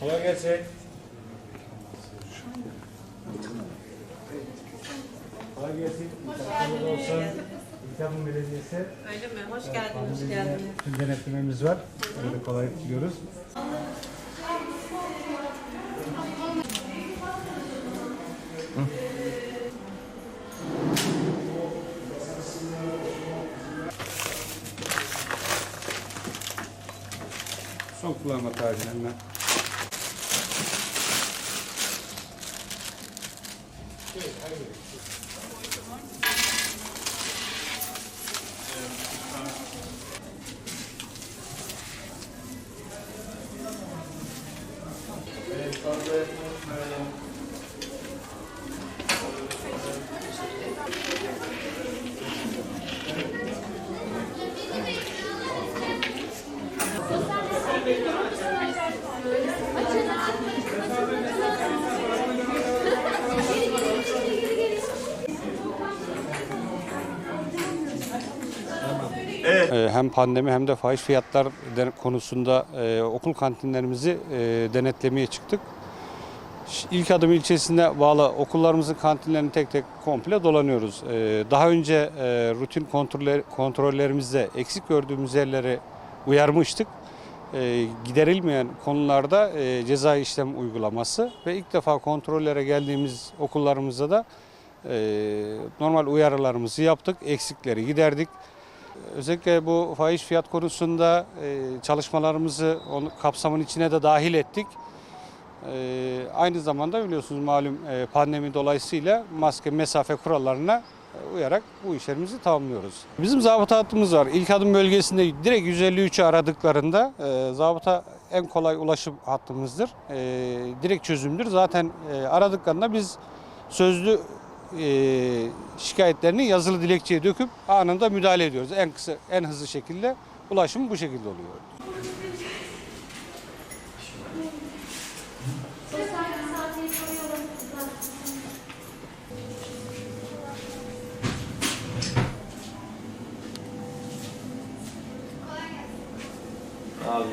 Kolay gelsin. Kolay gelsin. Hoş olsun. İlkapın Belediyesi. Öyle mi? Hoş geldiniz, hoş geldiniz. Tüm denetlememiz var. Böyle kolaylık diliyoruz. Son kullanma Good. How are you? Tarihlerinden. Ee, hem pandemi hem de fahiş fiyatlar konusunda e, okul kantinlerimizi e, denetlemeye çıktık. İlk adım ilçesinde bağlı okullarımızın kantinlerini tek tek komple dolanıyoruz. Ee, daha önce e, rutin kontroller, kontrollerimizde eksik gördüğümüz yerleri uyarmıştık. Ee, giderilmeyen konularda e, ceza işlem uygulaması ve ilk defa kontrollere geldiğimiz okullarımızda da e, normal uyarılarımızı yaptık, eksikleri giderdik. Özellikle bu fahiş fiyat konusunda e, çalışmalarımızı onun kapsamın içine de dahil ettik. E, aynı zamanda biliyorsunuz malum e, pandemi dolayısıyla maske mesafe kurallarına uyarak bu işlerimizi tamamlıyoruz. Bizim zabıta hattımız var. İlk adım bölgesinde direkt 153'ü aradıklarında e, zabıta en kolay ulaşım hattımızdır. Direkt çözümdür. Zaten aradıklarında biz sözlü e, şikayetlerini yazılı dilekçeye döküp anında müdahale ediyoruz. En kısa, en hızlı şekilde ulaşım bu şekilde oluyor. Abi